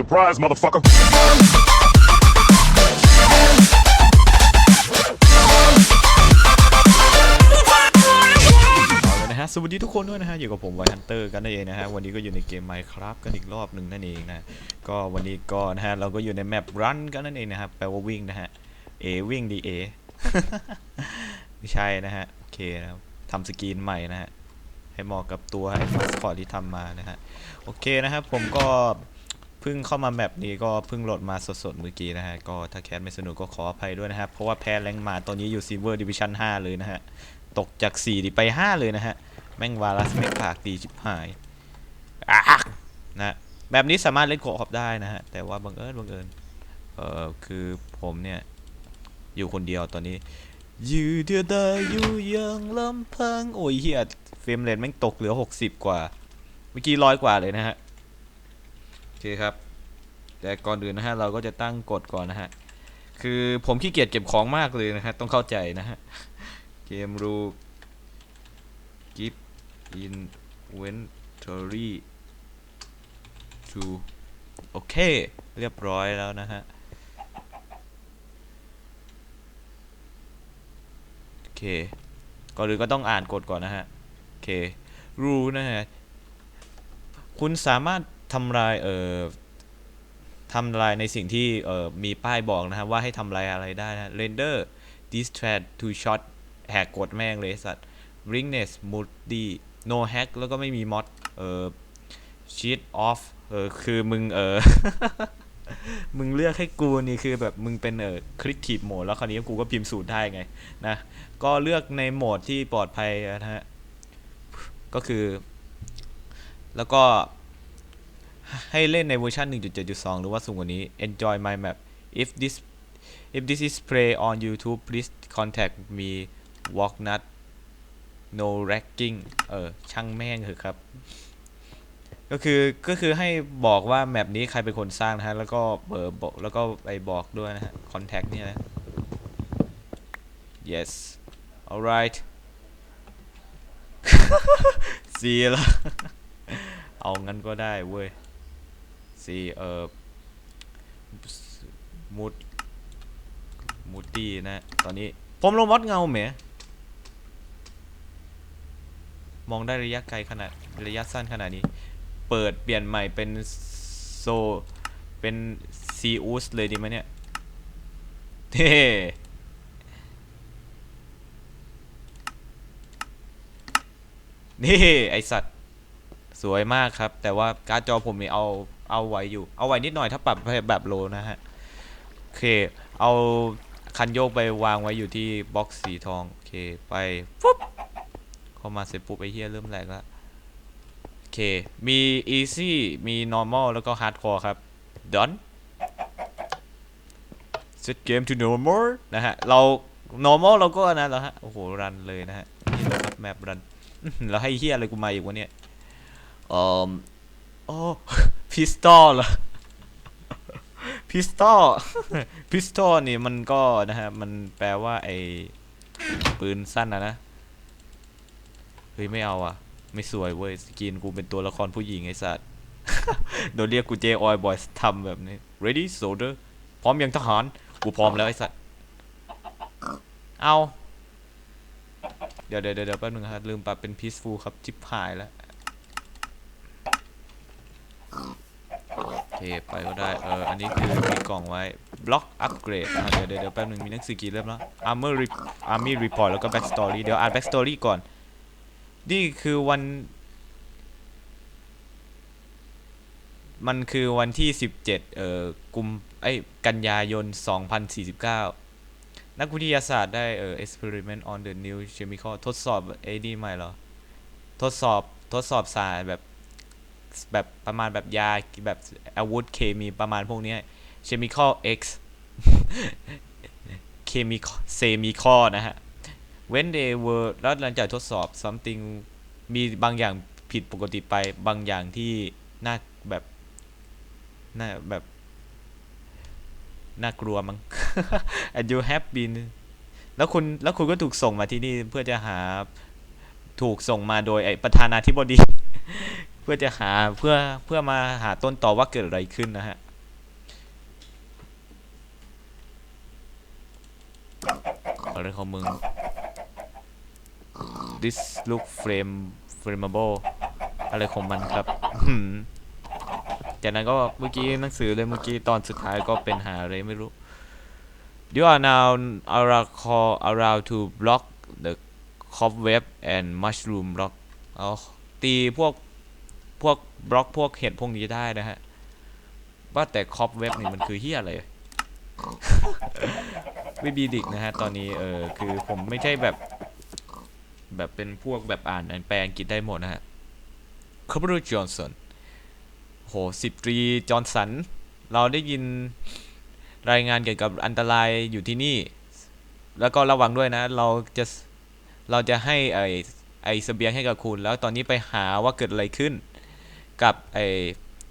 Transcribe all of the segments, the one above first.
Surprise, motherfucker. เอาเลยนะฮะสวัสดีทุกคนด้วยนะฮะ อยู่กับผมไวฮันเตอร์กันนั่นเองนะฮะ วันนี้ก็อยู่ในเกม Minecraft กันอีกรอบหนึ่งนั่นเองนะ ก็วันนี้ก็นะฮะ เราก็อยู่ในแมปรันกันนั่นเองนะครับ แปลว่าวิ่งนะฮะ เอวิ่งดีเอไม่ใช่นะฮะ โอเคนะครับทำสกรีนใหม่นะฮะ ให้เหมาะกับตัวไอ้ฟอสคอร์ที่ทำมานะฮะ โอเคนะครับ ผมก็ พิ่งเข้ามาแมปนี้ก็เพิ่งโหลดมาสดๆเมื่อกี้นะฮะ ก็ถ้าแคสไม่สนุกก็ขออภัยด้วยนะครับ เพราะว่าแพ้แรงมาตอนนี้อยู่ Silver Division 5เลยนะฮะ ตกจาก4ดิไป 5 เลยนะฮะ แม่งวาลัสไม่ปากดีชิบหายอะนะแบบนี้สามารถเล่นโคออฟได้นะฮะ แต่ว่าบังเอิญบังเอิญเอ่อคือผมเนี่ย อยู่คนเดียวตอนนี้อยู่เดียวดายอยู่อยังลำพังโอ้ยเฮียเฟรมเรทแม่งตกเหลือ 60 กว่า เมื่อกี้ร้อยกว่าเลยนะฮะ โอเคครับ แต่ก่อนอื่นนะฮะเราก็จะตั้งกฎก่อนนะฮะ คือผมขี้เกียจเก็บของมากเลยนะฮะ ต้องเข้าใจนะฮะ เกมรูกิฟอินเวนทอรี่ทูโอเค เรียบร้อยแล้วนะฮะ โอเค ก่อนอื่นก็ต้องอ่านกฎก่อนนะฮะ โอเค รูนะฮะ คุณสามารถทำลายเอ่อ ทำลายในสิ่งที่มีป้ายบอกนะฮะว่าให้ทำลายอะไรได้นะ render distract to shot แหกกฎแม่งเลยสัตว์ ringness moody no hack แล้วก็ไม่มี mod เออ cheat off เออคือมึงเออมึงเลือกให้กูนี่คือแบบมึงเป็นเออคลิกที e โหมดแล้วคราวนี้กูก็พิมพ์สูตรได้ไงนะ ก็เลือกในโหมดที่ปลอดภัยนะฮะ ก็คือ แล้วก็ ให้เล่นในเวอร์ชัน1.7.2 หรือว่าสูงกว่านี้ enjoy my map if this if this is play on YouTube please contact me walknut no ragging เออ ช่างแม่งเถอะครับ ก็คือ ก็คือให้บอกว่าแมปนี้ใครเป็นคนสร้างนะฮะ แล้วก็เบอร์บอกแล้วก็ไปบอกด้วยนะฮะ contact เนี่ยนะ yes alright สีละเอางั้นก็ได้เว้ย สีเอ่อมูดมูดดี้นะ ตอนนี้ ผมลงมอดเงาเหมมองได้ระยะไกลขนาดระยะสั้นขนาดนี้ เปิดเปลี่ยนใหม่เป็นโซ เป็นซีอูสเลยดีไหมเนี่ยเท่นี่ ไอสัตว์ สวยมากครับ แต่ว่าการ์ดจอผมนี่เอา เอาไว้อยู่ เอาไว้นิดหน่อยถ้าปรับแบบโลนะฮะ โอเค เอาคันโยกไปวางไว้อยู่ที่บล็อกสีทอง โอเค ไปฟุ๊บเข้ามาเสร็จปุ๊บไอเฮียเริ่มแหลกแล้วโอเค มี easy มี normal แล้วก็ hardcore ครับ done set game to normal นะฮะ เรา normal เราก็นะแล้วฮะ โอ้โห รันเลยนะฮะ นี่แหละครับแมปรัน แล้วให้เฮียอะไรกูมาอีกวะเนี่ยอ่อโอ้ พิสตอลเหรอพิสตอลพิสตอลนี่มันก็นะฮะ มันแปลว่าไอปืนสั้นนะนะ เฮ้ย ไม่เอาอะ ไม่สวยเว้ย สกินกูเป็นตัวละครผู้หญิงไอ้สัตว์โดนเรียกกูเจออยบอยทำแบบนี้ ready soldier พร้อมยังทหาร กูพร้อมแล้วไอ้สัตว์ เอา เดี๋ยวเดี๋ยวเดี๋ยวแป๊บนึงครับ ลืมปรับเป็น peaceful ครับ จิบหายแล้ว เคไปก็ได้ เออ อันนี้คือมีกล่องไว้ block upgrade อะเดี๋ยวเดี๋ยวเดี๋ยวแป๊บนึงมีหนังสือกี่เล่มแล้ว armor army report แล้วก็ back story เดี๋ยวอ่าน back story ก่อน นี่คือวัน มันคือวันที่ 17 เอ่อ กุม ไอ้ยกันยายน 2049 นักวิทยาศาสตร์ได้ เอ่อ experiment on the new chemical ทดสอบไอ้นี่ใหม่เหรอ ทดสอบ ทดสอบสารแบบ แบบประมาณแบบยาแบบอาวุธเคมีประมาณพวกนี้ย chemical X chemical semical นะฮะ when they were แล้วหลังจากทดสอบ something มีบางอย่างผิดปกติไปบางอย่างที่น่าแบบน่าแบบน่ากลัวมั้ง and you have been แล้วคุณแล้วคุณก็ถูกส่งมาที่นี่เพื่อจะหาถูกส่งมาโดยไอ้ประธานาธิบดี พื่อจะหาเพื่อเพื่อมาหาต้นต่อว่าเกิดอะไรขึ้นนะฮะอะไรของมึง this look frame frameable อะไรของมันครับจากนั้นก็เมื่อกี้หนังสือเลยเมื่อกี้ตอนสุดท้ายก็เป็นหาอะไรไม่รู้ you are now around co around to block the cobweb and mushroom block เอตีพวก พวกบล็อกพวกเห็ดพวกนี้ได้นะฮะ ว่าแต่คอบเว็บนี่มันคือเฮียอะไรวิบีดิกนะฮะ ตอนนี้เออคือผมไม่ใช่แบบ แบบเป็นพวกแบบอ่านอ่านแปลอังกฤษได้หมดนะฮะคาร์บรูจอห์นสันโหสิบตรีจอห์นสัน เราได้ยินรายงานเกี่ยวกับอันตรายอยู่ที่นี่ แล้วก็ระวังด้วยนะ เราจะ เราจะให้ไอไอเสบียงให้กับคุณ แล้วตอนนี้ไปหาว่าเกิดอะไรขึ้น กับไอ้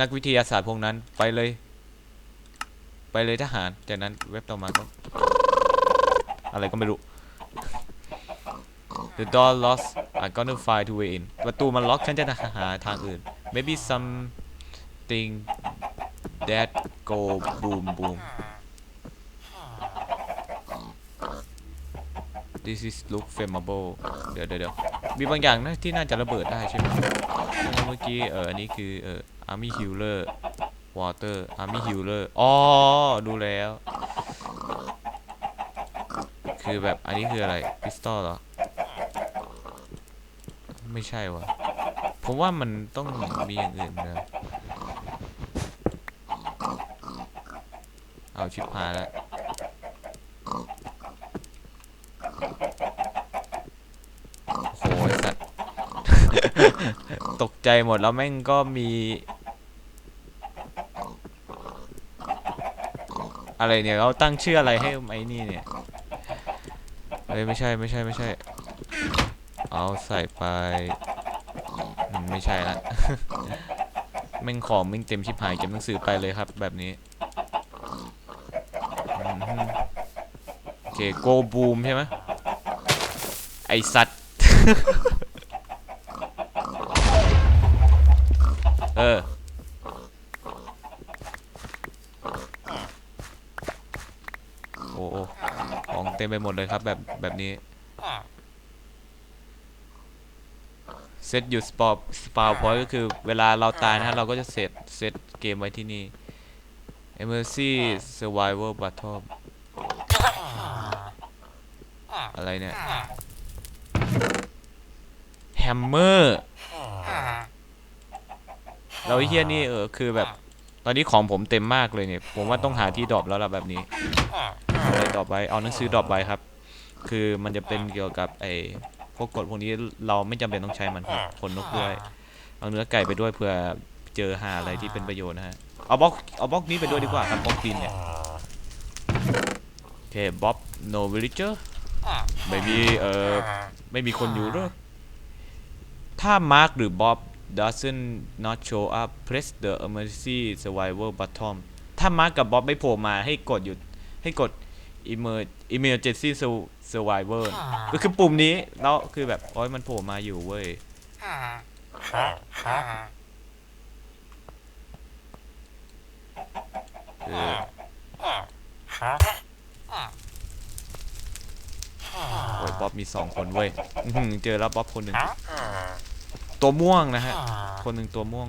นักวิทยาศาสตร์พวกนั้นไปเลย ไปเลยทหาร จากนั้นเว็บต่อมาก็ อะไรก็ไม่รู้ The door lost I'm gonna find a way in ประตูมันล็อกฉันจะหาทางอื่น maybe something that go boom boom this is look flammable เดี๋ยวเดี๋ยว มีบางอย่างนะที่น่าจะระเบิดได้ใช่ไหมเมื่อกี้เอออันนี้คือเออ army healer water army healer อ๋อดูแล้ว คือแบบอันนี้คืออะไรพิสตอลเหรอ ไม่ใช่วะผมว่ามันต้องมีอย่างอื่นนะเอาชิบหายแล้วโอ้โหไอ้สัตว์ ตกใจหมดแล้วแม่งก็มี อะไรเนี่ยเขาตั้งชื่ออะไรให้ไอ้นี่เนี่ยเอ้ยไม่ใช่ไม่ใช่ไม่ใช่ เอาใส่ไปไม่ใช่ละแม่งของแม่งเต็มชิบหายเก็บหนังสือไปเลยครับแบบนี้โอเคโกบูมใช่ไหมไอสัตว์ เออ โอ้โอ้ของเต็มไปหมดเลยครับแบบแบบนี้ เซตหยุดสปอสปาวพอยก็คือเวลาเราตายนะฮะ เราก็จะเซตเซตเกมไว้ที่นี่ Emergency Survival Battle อะไรเนี่ย แฮมเมอร์ เราไอ้เฮียนี่เออคือแบบ ตอนนี้ของผมเต็มมากเลยเนี่ย ผมว่าต้องหาที่ดรอปแล้วล่ะแบบนี้อะไรดรอปไว้ เอาหนังสือดรอปไว้ครับ คือมันจะเป็นเกี่ยวกับไอ้พวกกฎพวกนี้เราไม่จำเป็นต้องใช้มันครับขนนกด้วย เอาเนื้อไก่ไปด้วยเผื่อเจอหาอะไรที่เป็นประโยชน์นะฮะ เอาบล็อกเอาบล็อกนี้ไปด้วยดีกว่าครับบล็อกดินเนี่ยโอเคบ๊อบ no villager ไม่มีเอ่อไม่มีคนอยู่หรอถ้ามาร์คหรือบ๊อบ doesn't not show up press the emergency survival button ถ้ามาร์คกับบ๊อบไม่โผล่มาให้กดหยุดให้กด emer emergency sur- survivor ก็คือปุ่มนี้ แล้วคือแบบโอ้ยมันโผล่มาอยู่เว้ย คือโอ้ยบ๊อบมีสองคนเว้ยอื้อหือเจอแล้วบ๊อบคนหนึ่ง ตัวม่วงนะฮะ คนหนึ่งตัวม่วง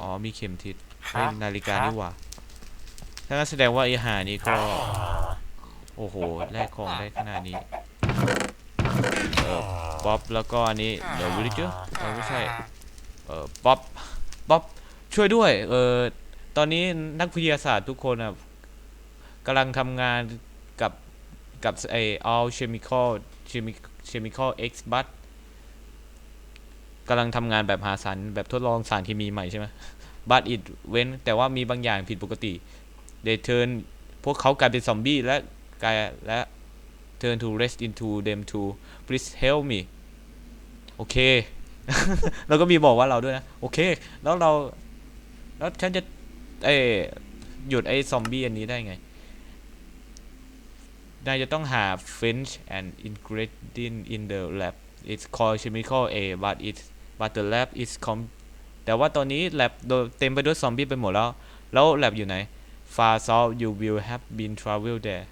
อ๋อ มีเข็มทิศเฮ้ยนาฬิกานี่หว่าถ้างั้นแสดงว่าไอ้หานี้ก็ โอ้โห แลกของได้ขนาดนี้เออบ๊อบแล้วก็อันนี้เดี๋ยววิลเจอร์เออไม่ใช่ เออบ๊อบบ๊อบช่วยด้วย เออตอนนี้นักวิทยาศาสตร์ทุกคนอะกำลังทำงานกับกับไอ all chemical chemical chemical x but กำลังทำงานแบบหาสารแบบทดลองสารเคมีใหม่ใช่ไหม but it เว้นแต่ว่ามีบางอย่างผิดปกติ they turn พวกเขากลายเป็นซอมบี้และกลายและ turn to rest into them to please help me โอเค แล้วก็มีบอกว่าเราด้วยนะ โอเค แล้วเรา แล้วฉันจะ เอหยุดไอ้ซอมบี้อันนี้ได้ไง นายจะต้องหา French and ingredient in the lab it's called chemical A but it but the lab is com แต่ว่าตอนนี้ lab โดนเต็มไปด้วยซอมบี้ไปหมดแล้ว แล้ว lab อยู่ไหน far south you will have been travel there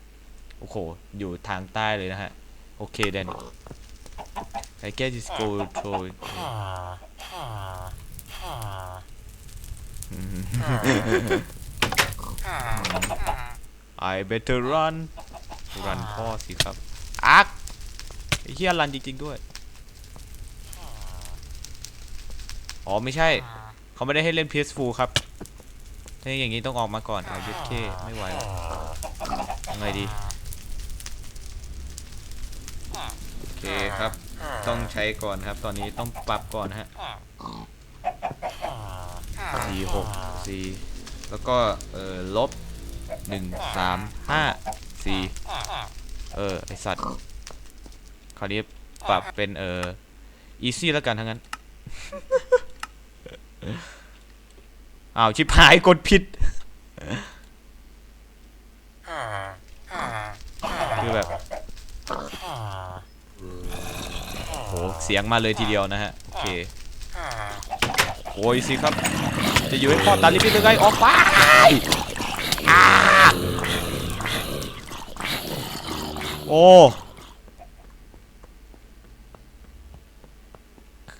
โอ้โห อยู่ทางใต้เลยนะฮะ โอเคเดน I guess it's go to อืม I better run run พ่อสิครับอักไอ้เหี้ยรันจริง ๆ ด้วย อ๋อไม่ใช่ เขาไม่ได้ให้เล่น PS4 ครับถ้าอย่างนี้ต้องออกมาก่อนเอายึดเคไม่ไหวแล้วยังไงดี โอเคครับ ต้องใช้ก่อนครับ ตอนนี้ต้องปรับก่อนฮะสี่หกสี่แล้วก็เออลบหนึ่งสามห้า สี่เออ ไอสัตว์คราวนี้ปรับเป็นเออ easy แล้วกันทั้งนั้น อ้าว ชิบหายกดผิด คือแบบโห เสียงมาเลยทีเดียวนะฮะ โอเค โอ้ยสิครับ จะอยู่ให้พ่อตาลิบิดเลยไงออกไปอ่า โอ้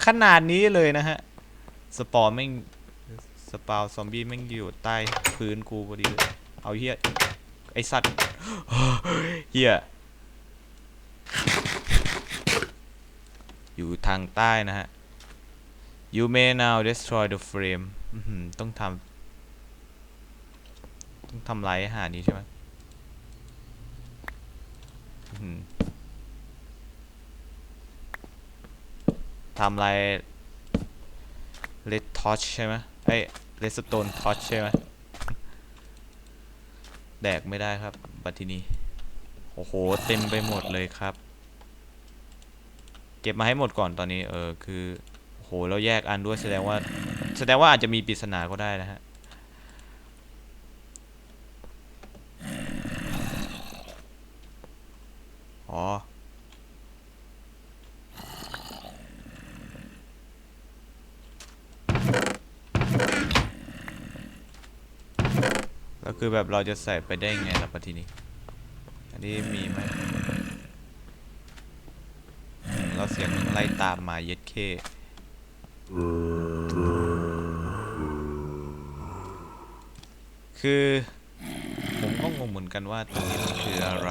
ขนาดนี้เลยนะฮะ สปอร์แม่งสปาวซอมบี้แม่งอยู่ใต้พื้นกูพอดีเลยเอาเฮียไอสัตว์ เฮียอยู่ทางใต้นะฮะ you may now destroy the frame ต้องทำ ต้องทำลายอาหารนี้ใช่ไหม อื้อหือทำลาย red torch ใช่ไหมเอ้ย redstone torch ใช่ไหมแดกไม่ได้ครับ บัดทีนี้โอ้โห เต็มไปหมดเลยครับ เก็บมาให้หมดก่อนตอนนี้ เออ คือ โอ้โหแล้วแยกอันด้วยแสดงว่า แสดงว่าอาจจะมีปริศนาก็ได้นะฮะ อ๋อ แล้วคือแบบเราจะใส่ไปได้ไงล่ะปะทีนี้ อันนี้มีไหมอืมแล้วเสียงไล่ตามมาเย็ดเคคือ ผมก็งงเหมือนกันว่าตรงนี้มันคืออะไร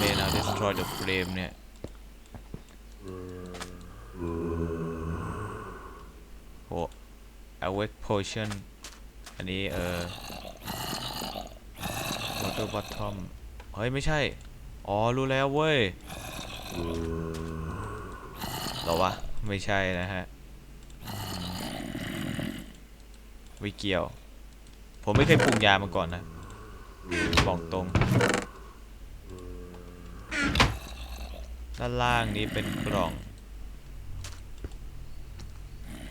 May now destroy the frame เนี่ย awake potion อันนี้เออ water bottom เฮ้ย ไม่ใช่ อ๋อ รู้แล้วเว้ยเหรอวะ ไม่ใช่นะฮะไม่เกี่ยว ผมไม่เคยปรุงยามาก่อนนะ บอกตรง ด้านล่างนี้เป็นกล่อง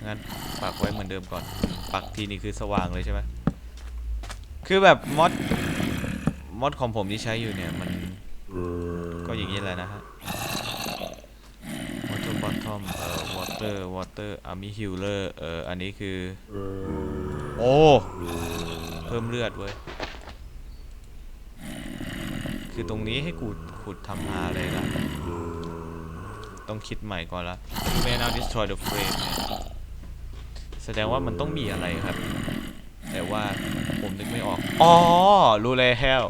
งั้นปักไว้เหมือนเดิมก่อน ปักทีนี้คือสว่างเลยใช่ไหมคือแบบมอดมอดของผมที่ใช้อยู่เนี่ยมันก็อย่างนี้แหละนะฮะ water bottom เอ่อ water water army healer เอ่ออันนี้คือ โอ้ เพิ่มเลือดเว้ย คือตรงนี้ให้กูขุดทำหาอะไรละต้องคิดใหม่ก่อนละ May now destroy the frame เนี่ยแสดงว่ามันต้องมีอะไรครับ แต่ว่าผมนึกไม่ออก อ๋อ รู้แล้ว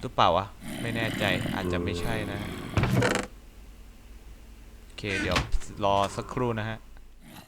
หรือเปล่าวะ ไม่แน่ใจ อาจจะไม่ใช่นะ โอเค เดี๋ยวรอสักครู่นะฮะ